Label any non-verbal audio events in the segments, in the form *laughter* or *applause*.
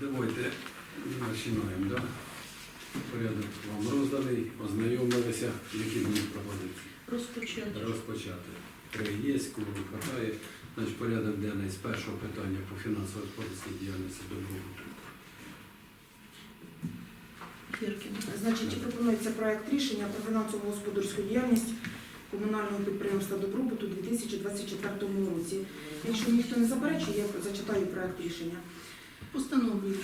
Давайте починаємо, да? Порядок вам розданий, ознайомилися, які будуть пропозиції. Розпочати. Розпочати. Три є, кого хватає. Значить, порядок денний з першого питання по фінансово-господарській діяльності добробуту. Фіркін. Значить, пропонується проект рішення про фінансово господарську діяльність комунального підприємства добробуту у 2024 році. Якщо ніхто не заперечує, я зачитаю проект рішення. Постановлюю.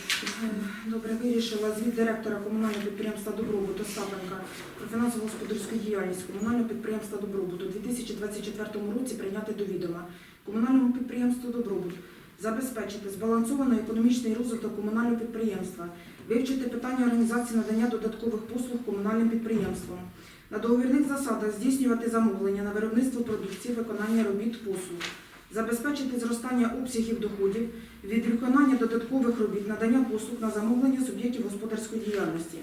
Добре, вирішила звіт директора комунального підприємства Добробут Остапенка про фінансово-господарську діяльність комунального підприємства Добробут у 2024 році прийняти до відома. Комунальному підприємству Добробут забезпечити збалансований економічний розвиток комунального підприємства, вивчити питання організації надання додаткових послуг комунальним підприємствам, на договірних засадах здійснювати замовлення на виробництво продукції, виконання робіт послуг, забезпечити зростання обсягів доходів від виконання додаткових робіт, надання послуг на замовлення суб'єктів господарської діяльності.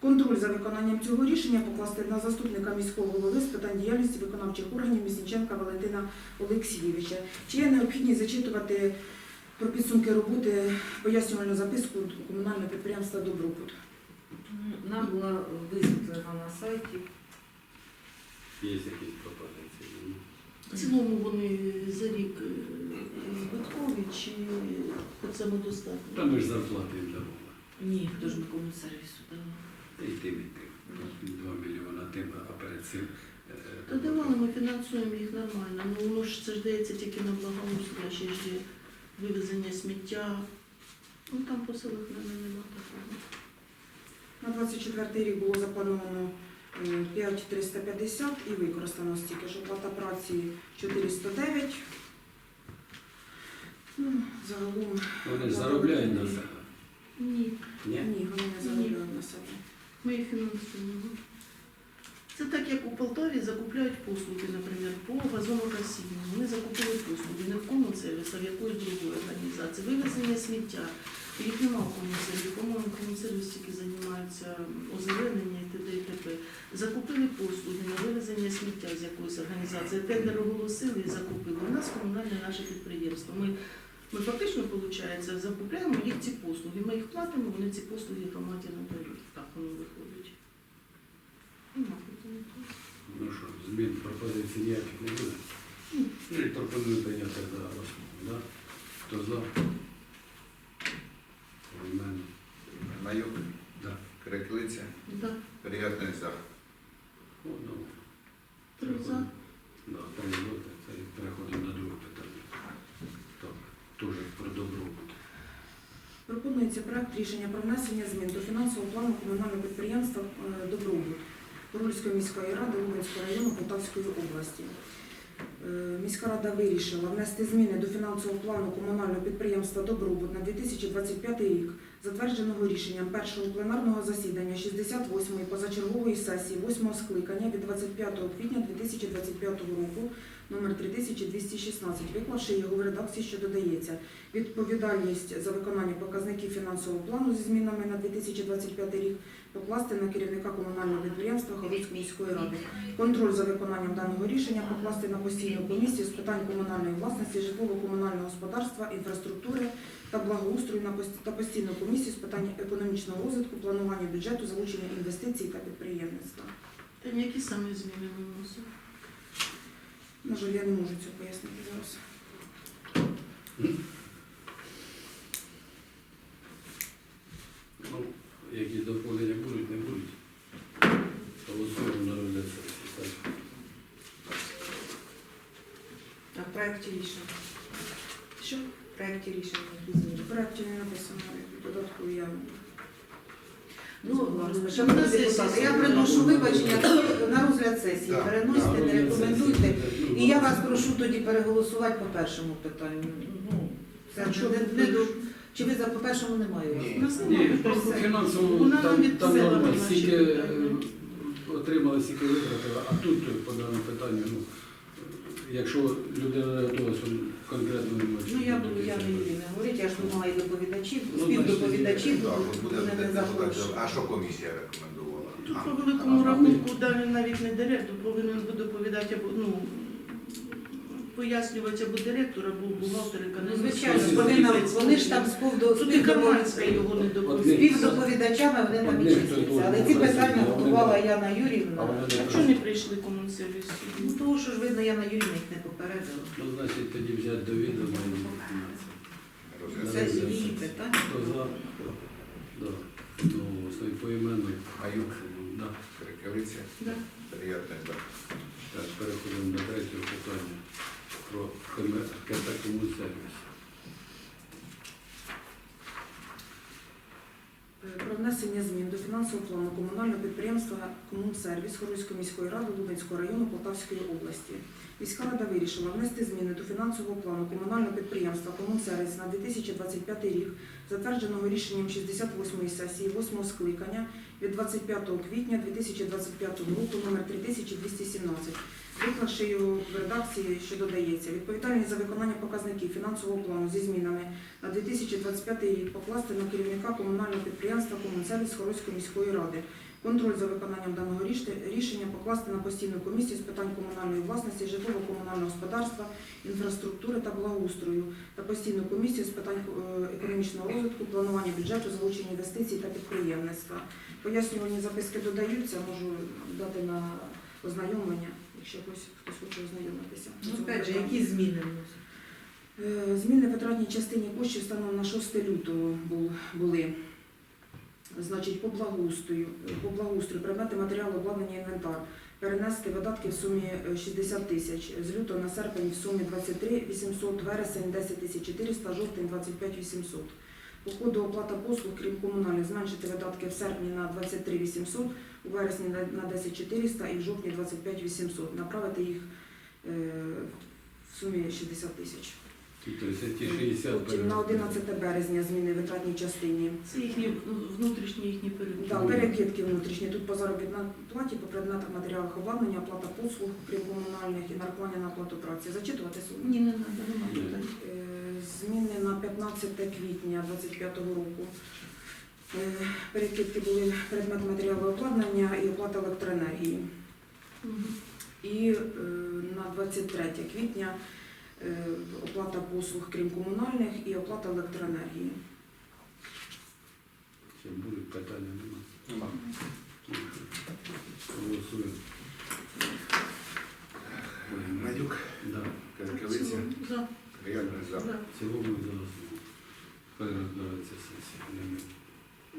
Контроль за виконанням цього рішення покласти на заступника міського голови з питань діяльності виконавчих органів Місніченка Валентина Олексійовича. Чи є необхідність зачитувати про підсумки роботи пояснювальну записку комунального підприємства Добробут? Нам була висвітлена на сайті. Є якісь пропозиції? В цілому вони за рік е, збиткові чи по самодостатньо? Та ми ж зарплати їм давали. Ні, художниковому сервісу. да. Та й тим, і тим. Два мільйона тим, а перед цим. е, Та давали, ми фінансуємо їх нормально. Ну воно ж це ж дається тільки на благоустрій, ще ж є вивезення сміття. Ну там по селах мене нема такого. На 24 рік було заплановано 5350 і використано стільки ж оплата праці 409. Ну, загалом Вони ж заробляють на себе. Ні, Ні? ні, вони не заробляють на себе. ми їх фінансуємо. Це так, як у Полтаві закупляють послуги, наприклад, по газонокосінню. Вони закупили послуги не в комунсервіс, а в якоїсь другої організації. Вивезення сміття. Їх нема в комунсервісі. По-моєму, комунсервіс тільки займається озеленення і т.д. і т.п. Закупили послуги на вивезення сміття з якоїсь організації. Тендер оголосили і закупили. У нас комунальне наше підприємство. Ми, ми фактично, виходить, закупляємо їх ці послуги. Ми їх платимо, вони ці послуги громаді надають. Так воно виходить. Ну що, змін пропозицій ніяких не буде? Ну, пропоную прийняти за основу? Хто за? Мене. Маюк, Да. Криклиця, Да. Приятний за. Одного. Три за. Да, переходимо, це переходимо на друге питання. Так, теж про добробут. Пропонується проект рішення про внесення змін до фінансового плану комунального підприємства е, Добробут Рульської міської ради Луганського району Полтавської області. Е, Міська рада вирішила внести зміни до фінансового плану комунального підприємства Добробут на 2025 рік, затвердженого рішенням першого пленарного засідання 68-ї позачергової сесії 8-го скликання від 25 квітня 2025 року номер 3216, виклавши його в редакції, що додається. Відповідальність за виконання показників фінансового плану зі змінами на 2025 рік покласти на керівника комунального підприємства Хавицької міської ради. Контроль за виконанням даного рішення покласти на постійну комісію з питань комунальної власності, житлово-комунального господарства, інфраструктури та благоустрою на та постійну комісію з питань економічного розвитку, планування бюджету, залучення інвестицій та підприємництва. Та які саме зміни ми вносимо? На жаль, я не можу цього пояснити зараз. Ну, якісь доповнення будуть, не будуть. Голосуємо на розгляд сесії. Так. Проєкті рішення. Що? В проєкті рішення які зміни. В проєкті не написано в додатку я Ну, Шановні депутати, я приношу вибачення на розгляд сесії. Так. не рекомендуйте. І я вас прошу тоді переголосувати по першому питанню. Ну, це що не, не до... Чи ви за по першому немає? Ні. У все. фінансовому Вона там, від там стільки е, отримали, стільки витратили, а тут е, по даному питанню, ну, якщо людина не готова, конкретно не може. Ну я буду, я не вірю, не говорить, я ж думала і доповідачів, Ну, співдоповідачів, Так, от буде мене не депутат. А що комісія рекомендувала? Тут по великому рахунку далі навіть не директор повинен би доповідати або ну по пояснювати або директор, або бухгалтер, Ну, звичайно, вони, нам- вони ж там може. співдо, Тут і Карманська його не допустить. співдоповідачами вони числяться. дуже Але ці питання готувала Яна Юрівна. не А чого не прийшли комунсервіс? Ну того, що ж видно, Яна Юрівна їх не попередила. Ну, значить, тоді взяти до відома Це її питання. Хто за? Да. Ну, свої поіменно. Маюк. Да. Перекелиця. Да. Приятний за. Так, переходимо до третього питання про КТ комунсервіс. Е, Про внесення змін до фінансового плану комунального підприємства Комунсервіс Хорольської міської ради Лубенського району Полтавської області. Міська рада вирішила внести зміни до фінансового плану комунального підприємства Комунсервіс на 2025 рік, затвердженого рішенням 68-ї сесії 8 скликання від 25 квітня 2025 року номер 3217, виклавши в редакції, що додається. Відповідальність за виконання показників фінансового плану зі змінами на 2025 рік покласти на керівника комунального підприємства Комунсервіс Хорольської міської ради. Контроль за виконанням даного рішення покласти на постійну комісію з питань комунальної власності, житлово-комунального господарства, інфраструктури та благоустрою та постійну комісію з питань е, економічного розвитку, планування бюджету, залучення інвестицій та підприємництва. Пояснювальні записки додаються, можу дати на ознайомлення, якщо хтось, хтось хоче ознайомитися. Ну, опять же, які зміни вносять? Е, Зміни в витратній частині коштів станом на 6 лютого були. Значить, по благоустрою, по благоустрою, предмети матеріалу, обладнання, інвентар. Перенести видатки в сумі е, 60 тисяч. З лютого на серпень в сумі 23 800, вересень 10 тисяч 400, жовтень 25 800. По ходу оплата послуг, крім комунальних, зменшити видатки в серпні на 23 800, у вересні на- на 10 400 і в жовтні 25 800. Направити їх е, в сумі 60 тисяч. Це ті 60 Потім на 11 березня зміни в витратній частині. Це їхні ну, внутрішні їхні перебіги. Да, перекидки внутрішні. Тут по заробітній платі, по предметах матеріалах обладнання, оплата послуг, крім комунальних і нарахування на оплату праці. Зачитувати суми? Ні, не треба, Зміни на 15 квітня 2025 року. Е, Перекидки були предмет матеріалу обладнання і оплата електроенергії. І е, на 23 квітня е, оплата послуг, крім комунальних, і оплата електроенергії. Будуть питання. Голосуємо. Маюк. Да. Перекелиця. За. Приятний за. За. В цілому і за основу. Перерозбирається сесія. Нема.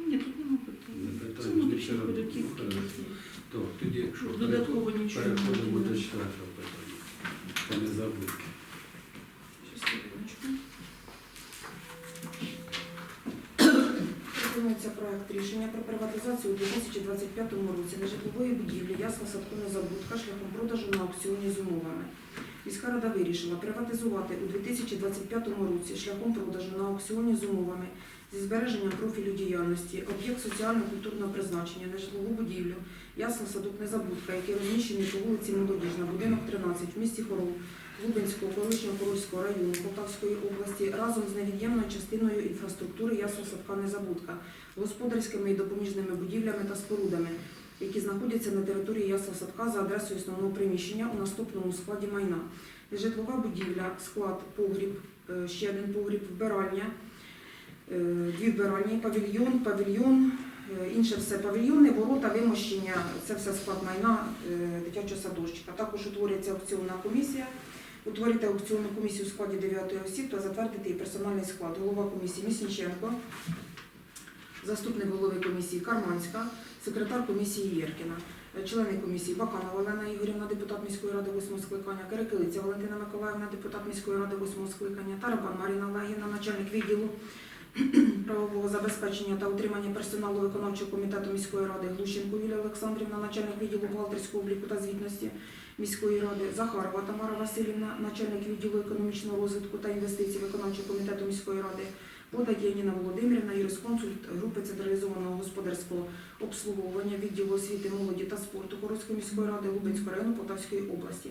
Ні, тут немає питань. Не Це питання, внутрішні. Ну. То, тоді що? Додатково нічого не Переходимо до четвертого питання. Та не забудьте. Щас. Пропонується проект рішення про приватизацію у 2025 році нежитлової будівлі ясла садкова забудка шляхом продажу на аукціоні з умовами. Міська рада вирішила приватизувати у 2025 році шляхом продажу на аукціоні з умовами зі збереженням профілю діяльності, об'єкт соціально-культурного призначення, нежитлову будівлю, ясла садок незабудка, який розміщений по вулиці Молодіжна, будинок 13 в місті Хорол, Лубенського, колишнього Хорольського району Полтавської області разом з невід'ємною частиною інфраструктури ясла садка незабудка, господарськими і допоміжними будівлями та спорудами, які знаходяться на території ясла садка за адресою основного приміщення у наступному складі майна. Житлова будівля, склад, погріб, е, ще один погріб, вбиральня, е, дві вбиральні, павільйон, павільйон, е, інше все павільйони, ворота, вимощення, це все склад майна дитячого садочка. Також утворюється аукціонна комісія. Утворити аукціонну комісію у складі 9 осіб та затвердити її персональний склад. Голова комісії Місніченко, заступник голови комісії Карманська, секретар комісії Єркіна. Члени комісії Баканова Олена Ігорівна, депутат міської ради 8 скликання, Кирикилиця Валентина Миколаївна, депутат міської ради 8 скликання, Тарабан Маріна Олегівна, начальник відділу *clears throat* правового забезпечення та утримання персоналу виконавчого комітету міської ради, Глущенко Юлія Олександрівна, начальник відділу бухгалтерського обліку та звітності міської ради, Захарова Тамара Васильівна, начальник відділу економічного розвитку та інвестицій виконавчого комітету міської ради, Бода Євніна Володимирівна, юрисконсульт групи централізованого господарського обслуговування відділу освіти, молоді та спорту Хорольської міської ради Лубенського району Полтавської області.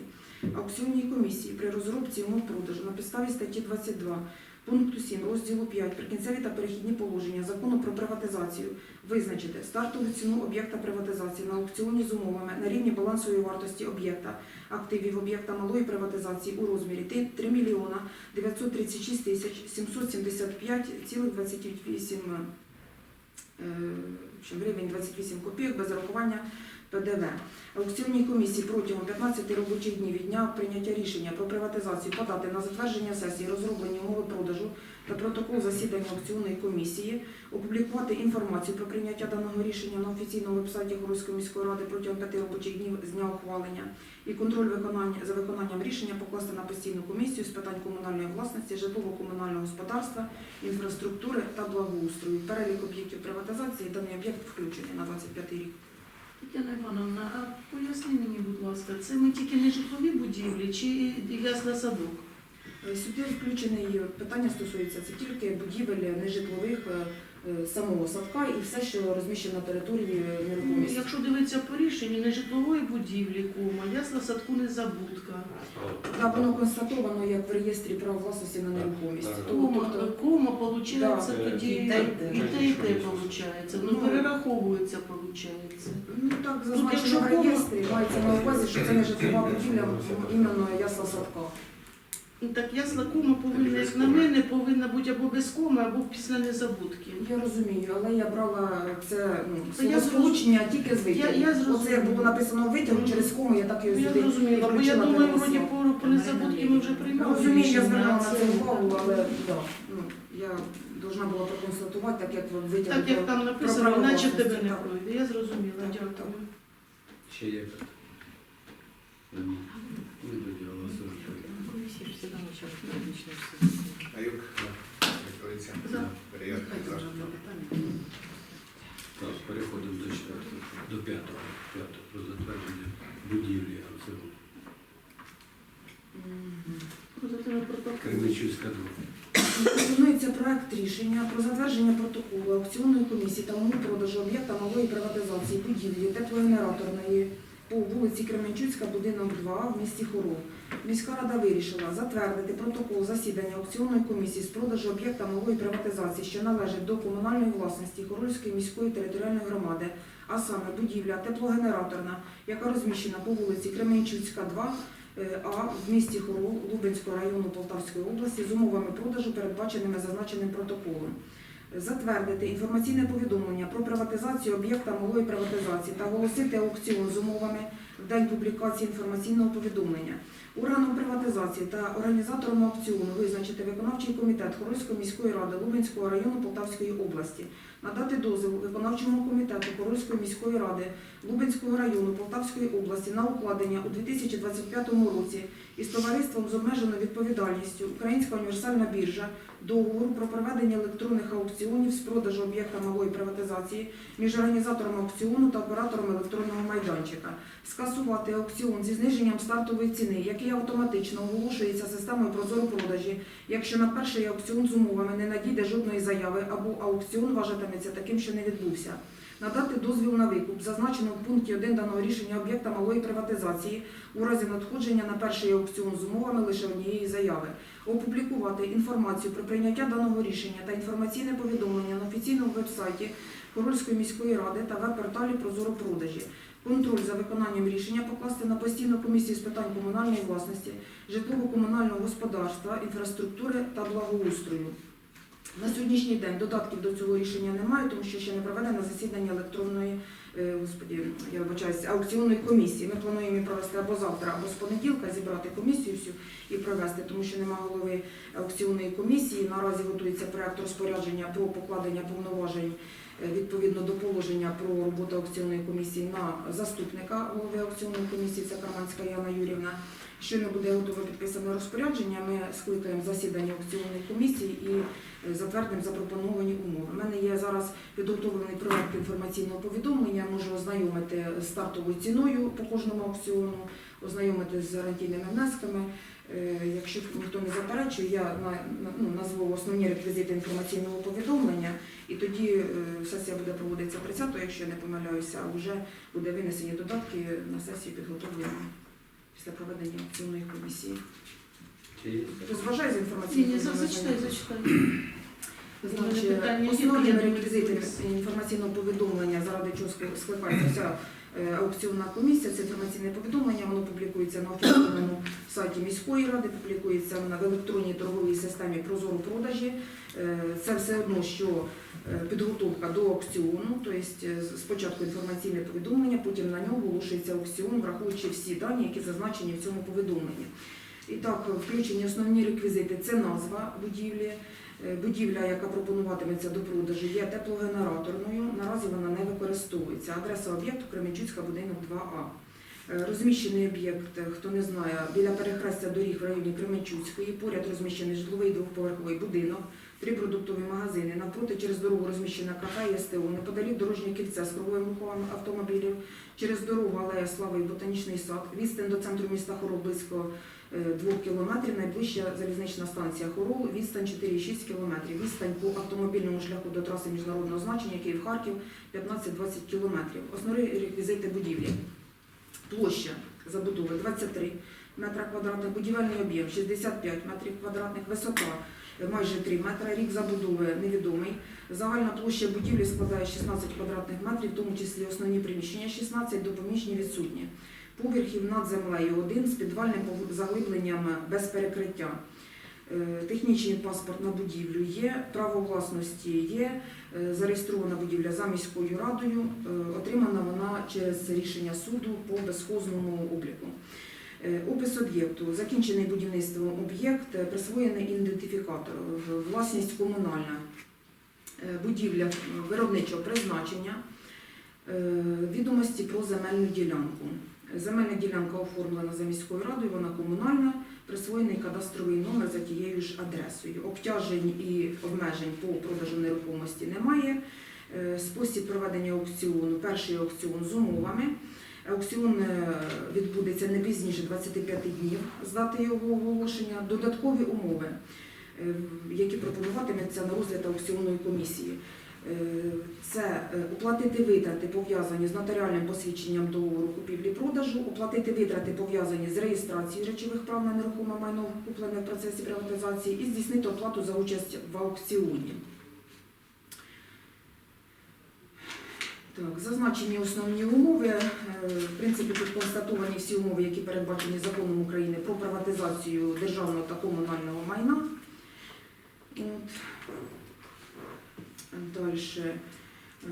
Аукціонній комісії при розробці умов продажу на підставі статті 22 Пункту 7 розділу 5 прикінцеві та перехідні положення закону про приватизацію. Визначити. Стартову ціну об'єкта приватизації на аукціоні з умовами на рівні балансової вартості об'єкта. Активів об'єкта малої приватизації у розмірі 3 мільйона 936 тисяч 775,28 е, гривень 28 копійок без зарахування ПДВ. Аукціонній комісії протягом 15 робочих днів від дня прийняття рішення про приватизацію подати на затвердження сесії розроблені умови продажу та протокол засідання аукціонної комісії, опублікувати інформацію про прийняття даного рішення на офіційному вебсайті Городської міської ради протягом 5 робочих днів з дня ухвалення і контроль виконання за виконанням рішення покласти на постійну комісію з питань комунальної власності, житлово-комунального господарства, інфраструктури та благоустрою. Перелік об'єктів приватизації даний об'єкт включений на 25 рік. Тетяна Івановна, а поясни мені, будь ласка, це ми тільки не житлові будівлі чи ясла садок? Е, Сюди включене питання стосується це тільки будівель нежитлових е, самого садка і все, що розміщено на території е, Ну, нерухомості. якщо дивитися по рішенню нежитлової будівлі, кома, ясла садку не забудка. Так, воно констатовано як в реєстрі прав власності на нерухомість. Кома, тобто, кома виходить, Да. тоді І і те, і те. і те, виходить. Ну, перераховується, виходить. Ну так, зазначено в реєстрі, мається на увазі, що це не житлова будівля, іменно ясла садка. Ну, так ясла кома повинна, як на мене, повинна бути або без коми, або після незабудки. Я розумію, але я брала це ну, я тільки з витягу. Я- я. Оце як було написано витягу через кому, я так його Ну, Я сюди зрозуміла, бо я включила, думаю, перенесла. вроді по, по незабудки ми вже Я приймали. розумію, я звернула на це увагу, але да, ну, я должна була проконстатувати, так як ви витягли. Так як там написано, право іначе в тебе власності, не так. пройде. Я зрозуміла, Так, дякую. Ще є питання? Нема. Голосуємо. Маюк, Яковиця, За. Переятний, за. Так, переходимо до четвертого, до п'ятого. П'ятого про затвердження будівлі. Кременчуцька 2. Пропонується проект рішення про затвердження протоколу аукціонної комісії та умов продажу об'єкта малої приватизації будівлі теплогенераторної по вулиці Кременчуцька, будинок 2 в місті Хорол. Міська рада вирішила затвердити протокол засідання аукціонної комісії з продажу об'єкта малої приватизації, що належить до комунальної власності Хорольської міської територіальної громади, а саме будівля теплогенераторна, яка розміщена по вулиці Кременчуцька, 2, е, а в місті Хорол Лубенського району Полтавської області з умовами продажу, передбаченими зазначеним протоколом. Затвердити інформаційне повідомлення про приватизацію об'єкта малої приватизації та оголосити аукціон з умовами в день публікації інформаційного повідомлення. Органом приватизації та організатором аукціону визначити виконавчий комітет Хорольської міської ради Лубенського району Полтавської області, надати дозвіл виконавчому комітету Хорольської міської ради Лубенського району Полтавської області на укладення у 2025 році із товариством з обмеженою відповідальністю Українська універсальна біржа договору про проведення електронних аукціонів з продажу об'єкта малої приватизації між організатором аукціону та оператором електронного майданчика, скасувати аукціон зі зниженням стартової ціни, який автоматично оголошується системою прозоро-продажі, якщо на перший аукціон з умовами не надійде жодної заяви або аукціон вважатиметься таким, що не відбувся. Надати дозвіл на викуп, зазначено в пункті 1 даного рішення об'єкта малої приватизації у разі надходження на перший аукціон з умовами лише однієї заяви, опублікувати інформацію про прийняття даного рішення та інформаційне повідомлення на офіційному вебсайті Хорольської міської ради та веб-порталі Прозоро-продажі. Контроль за виконанням рішення покласти на постійну комісію з питань комунальної власності, житлово-комунального господарства, інфраструктури та благоустрою. На сьогоднішній день додатків до цього рішення немає, тому що ще не проведено засідання електронної е, господі, я вибачаюся, аукціонної комісії. Ми плануємо її провести або завтра, або з понеділка, зібрати комісію всю і провести, тому що немає голови аукціонної комісії. Наразі готується проект розпорядження про покладення повноважень е, відповідно до положення про роботу аукціонної комісії на заступника голови аукціонної комісії, це Карманська Яна Юрівна. Щойно буде готове підписане розпорядження, ми скликаємо засідання аукціонної комісії і е, затвердимо запропоновані умови. У мене є зараз підготовлений проект інформаційного повідомлення, можу ознайомити з стартовою ціною по кожному аукціону, ознайомити з гарантійними внесками. Е, Якщо ніхто не заперечує, я ну, назву основні реквізити інформаційного повідомлення, і тоді е, сесія буде проводитися 30-го, якщо я не помиляюся, а вже буде винесені додатки на сесію підготовлені після проведення аукціонної комісії. Чи? Розважає з Ні, інформаційним ні, за- зачитай, зачитай. Основні реквізити Значить, питання є, основними я думаю, реквізитами інформаційного повідомлення, заради чого ск- скликається вся е, аукціонна комісія, це інформаційне повідомлення, воно публікується на офіційному сайті міської ради, публікується на в електронній торговій системі Прозоро продажі. Е, Це все одно, що е, підготовка до аукціону, тобто спочатку інформаційне повідомлення, потім на нього оголошується аукціон, враховуючи всі дані, які зазначені в цьому повідомленні. І так, включені основні реквізити це назва будівлі, Будівля, яка пропонуватиметься до продажу, є теплогенераторною. Наразі вона не використовується. Адреса об'єкту Кременчуцька, будинок 2А. Е, Розміщений об'єкт, е, хто не знає, біля перехрестя доріг в районі Кременчуцької. Поряд розміщений житловий двохповерховий будинок, три продуктові магазини. Навпроти через дорогу розміщена кафе і СТО. Неподалік дорожнє кільце з круговим рухом автомобілів. Через дорогу Алея Слави і Ботанічний сад. Відстань до центру міста Хорол близько е, 2 кілометрів. Найближча залізнична станція Хорол, відстань 4,6 кілометрів. Відстань по автомобільному шляху до траси міжнародного значення Київ-Харків 15-20 кілометрів. Основні реквізити будівлі. Площа забудови 23 метра квадратних, будівельний об'єм 65 метрів квадратних, висота майже 3 метри, рік забудови невідомий. Загальна площа будівлі складає 16 квадратних метрів, в тому числі основні приміщення 16, допоміжні відсутні. Поверхів над землею один з підвальним заглибленням без перекриття. Е, Технічний паспорт на будівлю є, право власності є, е, зареєстрована будівля за міською радою, е, отримана вона через рішення суду по безхозному обліку. Опис об'єкту. Закінчений будівництвом об'єкт, присвоєний ідентифікатор, власність комунальна. Будівля виробничого призначення, відомості про земельну ділянку. Земельна ділянка оформлена за міською радою, вона комунальна, присвоєний кадастровий номер за тією ж адресою. Обтяжень і обмежень по продажу нерухомості немає. Е, Спосіб проведення аукціону, перший аукціон з умовами. Аукціон е, відбудеться не пізніше 25 днів з дати його оголошення. Додаткові умови, е, які пропонуватимуться на розгляд аукціонної комісії. Е, Це е, оплатити витрати пов'язані з нотаріальним посвідченням договору купівлі-продажу, оплатити витрати пов'язані з реєстрацією речових прав на нерухоме майно, куплене в процесі приватизації, і здійснити оплату за участь в аукціоні. Так, зазначені основні умови. Е, В принципі, тут констатовані всі умови, які передбачені законом України про приватизацію державного та комунального майна. От. Далі.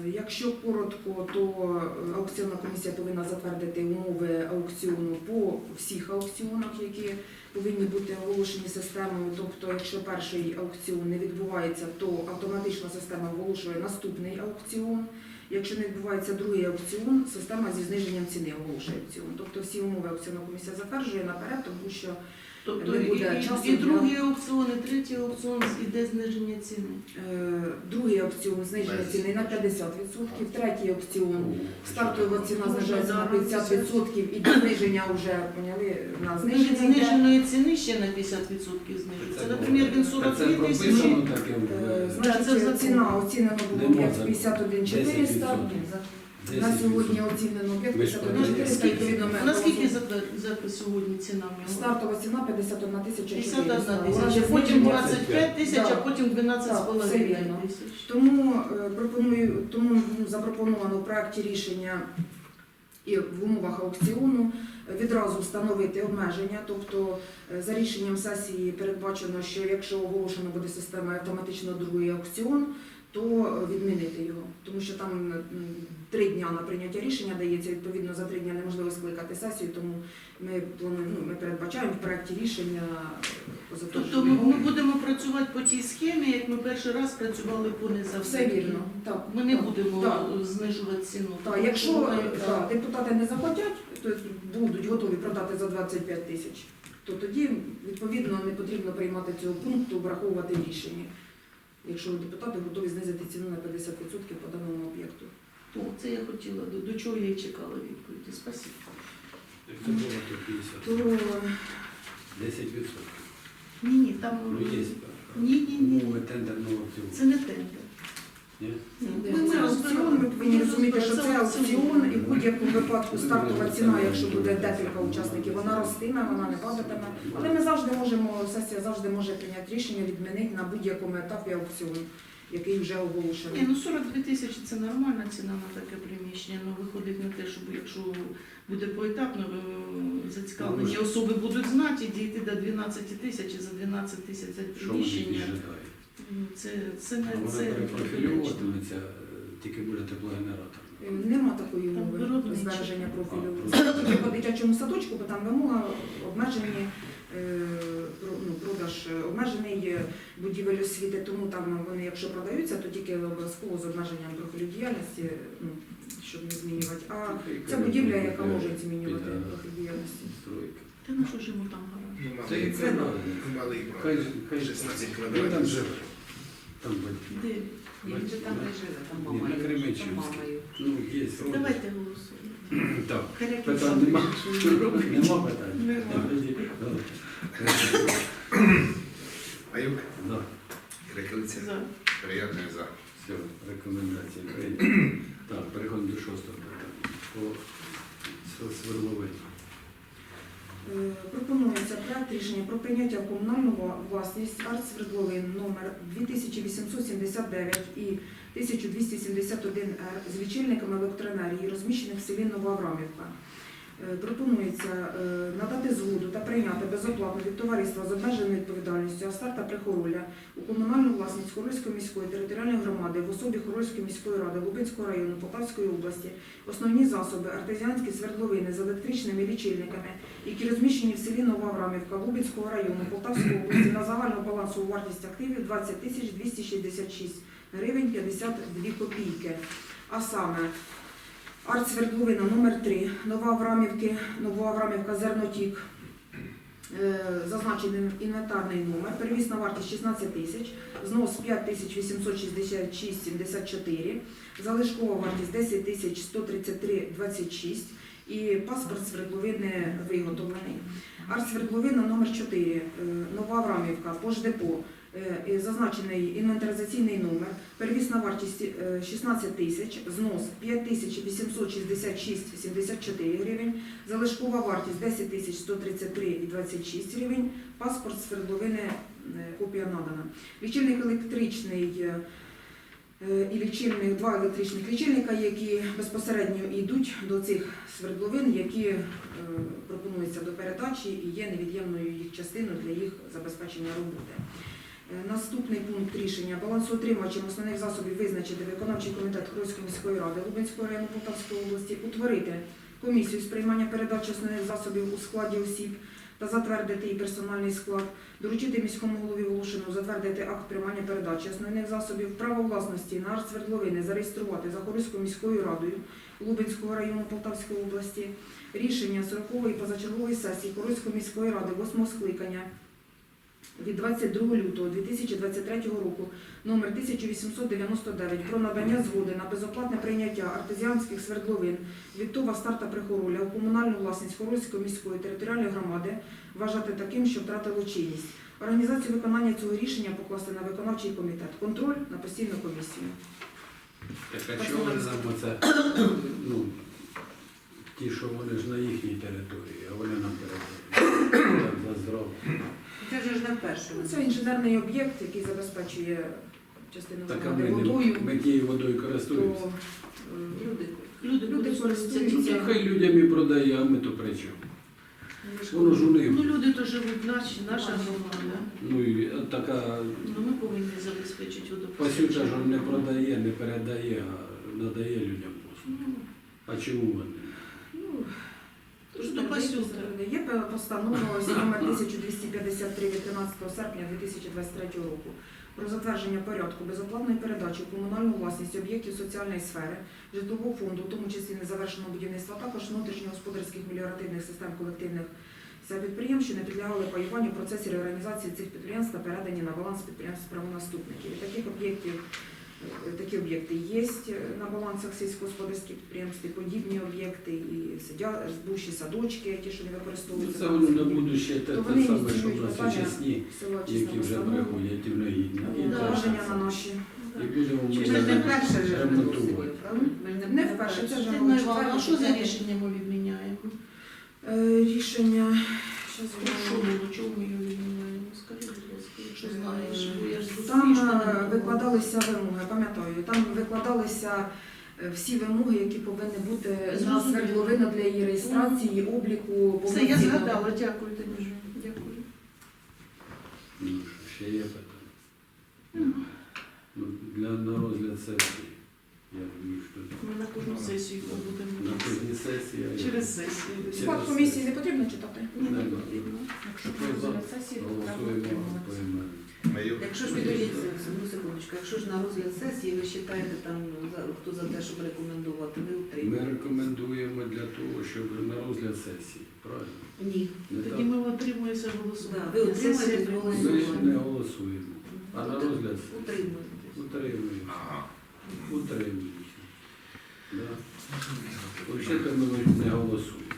Якщо коротко, то е, аукціонна комісія повинна затвердити умови аукціону по всіх аукціонах, які повинні бути оголошені системою. Тобто, якщо перший аукціон не відбувається, то автоматично система оголошує наступний аукціон. Якщо не відбувається другий аукціон, система зі зниженням ціни оголошує аукціон. Тобто всі умови аукціонна комісія затверджує наперед, тому що Тобто Не і, буде і, часу і для- другий аукціон, і третій аукціон іде зниження ціни. е, другий аукціон зниження ціни на 50%, третій аукціон Ну, Стартова ціна знижається на 50% і до зниження вже поняли на Зниження зниження. йде. зниженої ціни ще на 50% знижується. Наприклад, він Це 42 прописано тисячі. таке. Е, Значить, це закон. ціна оцінена було як закону. 51 400. 10%. На сьогодні оцінено Ви ж 51 Ну, Скільки? 400, відповідно, ми Наскільки за, за сьогодні ціна в нього? Стартова ціна 51 тисяча 51 400. Вона тисяча, потім 25 тисяч, а Да. потім 12,5 все вірно. тисяч. Тому е, пропоную, тому ну, запропоновано в проекті рішення і в умовах аукціону відразу встановити обмеження. Тобто е, за рішенням сесії передбачено, що якщо оголошена буде система автоматично другий аукціон, то відмінити його, тому що там три дня на прийняття рішення дається. Відповідно, за три дня неможливо скликати сесію, тому ми плануємо, ну, ми передбачаємо в проекті рішення Тобто ми, ми будемо працювати по тій схемі, як ми перший раз працювали по Все вірно. Так, Ми не так, будемо так. знижувати ціну. Так, Тому якщо що е, так, депутати не захотять, то будуть готові продати за 25 тисяч, то тоді відповідно не потрібно приймати цього пункту, враховувати в рішенні. Якщо депутати готові знизити ціну на 50% по даному об'єкту. То це я хотіла, до, до чого я і чекала відповіді. Спасибо. Це було то 50. То 10%. Ні, ні, там Ну, є. ні, ні, ні. Умови тендерного цього. Це не тендер. Ми, аукціон, ми повинні Ми розумієте, що Це аукціон. і в будь-якому випадку стартова ціна, якщо буде декілька учасників, вона ростиме, вона не падатиме. Але ми завжди можемо, сесія завжди може прийняти рішення відмінити на будь-якому етапі аукціон, який вже Ні, оголошений. ну 42 тисячі це нормальна ціна на таке приміщення. Ну виходить на те, щоб якщо буде поетапно, е, зацікавлені Ну, особи будуть знати і дійти до 12 тисяч і за 12 тисяч вони приміщення. Ну, Це, це не А вона це перепрофілюватиметься, е, тільки буде теплогенератор. Е, Нема такої Там умови виробничі. збереження профілю. А, Це тільки по дитячому садочку, бо там вимога обмежені е, про- ну, продаж е, обмежений е, будівель освіти, тому там вони, якщо продаються, то тільки обов'язково з обмеженням профілю діяльності, ну, щоб не змінювати. А ця будівля, яка може змінювати профіль діяльності. Стройка. Та на що ж йому там Ну, Це і це правильно. малий Хай, хай 16 Він там квадратів. живе. Там батьки. Де? Він же там не живе, там Ні, мама на там мама є. Ну, є. Давайте голосуємо. Так. Харяків Питань нема? Нема питань? Нема. Тоді, добре. Аюк, За. Рекалиця, За. Приятний за. Все, рекомендації прийняті. *clears throat* Так, переходимо до шостого питання. По с- свердловині. Е, Пропонується проект рішення про прийняття в комунальну власність артсвердловин номер 2879 і 1271 Р з лічильниками електроенергії, розміщених в селі Нова Аврамівка. Е, Пропонується е, надати згоду та прийняти безоплатно від товариства з обмеженою відповідальністю Астарта Прихоролля у комунальну власність Хорольської міської територіальної громади в особі Хорольської міської ради Лубенського району Полтавської області основні засоби артезіанські свердловини з електричними лічильниками, які розміщені в селі Нова Аврамівка Лубенського району Полтавської області на загальну балансову вартість активів 20 тисяч 266 гривень 52 копійки. А саме артсвердловина номер 3 Нова Аврамівка Зернотік. Е, Зазначений інвентарний номер, перевісна вартість 16 тисяч, знос 5 тисяч 866,74, залишкова вартість 10 тисяч 133,26 і паспорт свердловини виготовлений. Арт-свердловина номер 4 е, Нова Аврамівка, Пождепо, зазначений інвентаризаційний номер, перевісна вартість е, 16 тисяч, знос 5 тисяч 866,74 гривень, залишкова вартість 10 тисяч 133,26 гривень, паспорт свердловини, е, копія надана. Лічильник електричний е, е, і лічильник, два електричних лічильника, які безпосередньо йдуть до цих свердловин, які е, пропонуються до передачі і є невід'ємною їх частиною для їх забезпечення роботи. Е, Наступний пункт рішення. Балансоутримувачем основних засобів визначити виконавчий комітет Хорольської міської ради Лубенського району Полтавської області, утворити комісію з приймання передачі основних засобів у складі осіб та затвердити її персональний склад, доручити міському голові Волошину затвердити акт приймання передачі основних засобів, право власності на артсвердловини зареєструвати за Хорольською міською радою Лубенського району Полтавської області, рішення 40-ї позачергової сесії Хорольської міської ради 8 скликання від 22 лютого 2023 року номер 1899 про надання згоди на безоплатне прийняття артезіанських свердловин від ТОВа старта Прихороля у комунальну власність Хорольської міської територіальної громади вважати таким, що втратило чинність. Організацію виконання цього рішення покласти на виконавчий комітет. Контроль на постійну комісію. Так, а чого вони нам ну, ті, що вони ж на їхній території, а вони нам передають. Так, за здорово. Це вже ж не вперше. Ну, Це інженерний об'єкт, який забезпечує частину Так, а громади ми, не- водою. ми тією водою То, користуємося. е, Люди. Люди, Люди користуються користуються. Ну, хай людям і продає, а ми то при чому? Воно ж у них. Ну люди то живуть наші, наша громада. Ну і така Ну ми повинні забезпечити пасюта ж водопостачання. не продає, не передає, а надає людям послуги. Ну, А чому вони? Ну, Тож то пасюта. Є постанова номер 1253 від 13 серпня 2023 року про затвердження порядку безоплатної передачі в комунальну власність об'єктів соціальної сфери, житлового фонду, в тому числі незавершеного будівництва, також внутрішньогосподарських меліоративних систем колективних підприємств, що не підлягали паюванню в процесі реорганізації цих підприємств та передані на баланс підприємств правонаступників. І таких об'єктів Такі об'єкти є на балансах сільськогосподарських підприємств, і подібні об'єкти, і сидя, садочки, ті, що не Ну, використовуються. це на на будуще те, те саме, що в нас питання які вже приходять в. Положення на наші. І будемо Чи ми ж не вперше ремонтувати. Не це вже було Івановна, а що за рішення ми відміняємо? Е, Рішення. Що було, чому його відміняємо? Скажи, будь ласка, якщо знаєш, бо я ж Там успішно не е, була. Викладалися вимоги, пам'ятаю, там викладалися е, всі вимоги, які повинні бути на Зрозуміло. свердловина для її реєстрації, обліку. Все, я згадала, дякую тобі. Жень, Дякую. Ну, ще є питання? Ну, для на розгляд сесії. Я думаю, що Ми на кожну сесію на будемо кожній сесії. а я- через сесію. Склад комісії не потрібно читати? Не потрібно. Якщо Хто за? розгляд сесії, то треба Голосуємо утримуватися. поіменно. Якщо ж підождіть одну секундочку, якщо ж на розгляд сесії ви вважаєте там ну, хто за те, щоб рекомендувати, ви Ми утримуєте? рекомендуємо для того, щоб на розгляд сесії. Правильно? Ні. Не так? Тоді ми отримуємося голосувати. Да, ви Сесія голосуємо. Ми не голосуємо. А на розгляд сесії Утримуєтесь. утримуємо. Ага. Утримуємося. Да. Взагалі-то ми не голосуємо.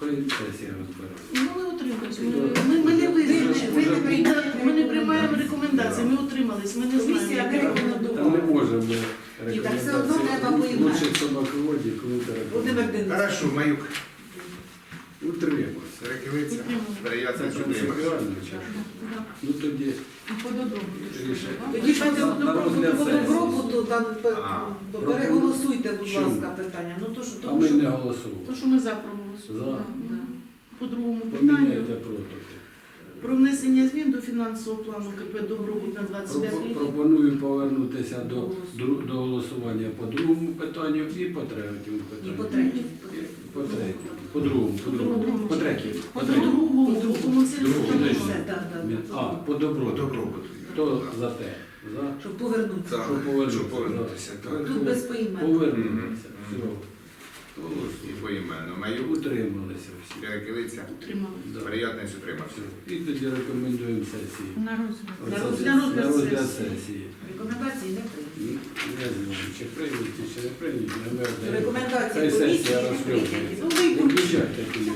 Хай сесія розбере. Ну, ми утримались. Ми, ми, ми не визначили. Ви не прийняли Ми не приймаємо рекомендації, ми утримались, ми не знаємо. рекомендувала. Там не можемо Ні, так все одно треба поіменно. Лучше собаководі, коли Володимир Денисович. Хорошо, Маюк. Утримався. Принципіально. Ну тоді По рішення. Тоді ж На- на розгляд по сесії. добробуту там пе- А. то переголосуйте, будь Чому? ласка, питання. Ну то що А тому ми що не голосували. То, що ми за проголосували. За. Да. По другому питанню. Поміняйте протокол. Про внесення змін до фінансового плану КП «Добробут» на 25 Пропо- рік. Пропоную повернутися до, дру- до голосування по другому питанню і по третьому І питанню. третьому. По третьому. По другому, по другому. По третьому. По другому, по другому А, по добру. По добробуту. Хто за те? За? Щоб повернутися. Так, Щоб повернутися. щоб повернутися. Так. Тут без поіменно. Повернутися. Все. І поіменно. Маюк. Утрималися всі. Рекелиця. Утримали. Да. Утримався. І тоді рекомендуємо сесії. На розгляд. На розгляд сесії. Рекомендації не прийняті. Не знаю, чи прийняті, чи не прийняті. рекомендації комісії не прийняті. Ну, Не ви включайте телефон.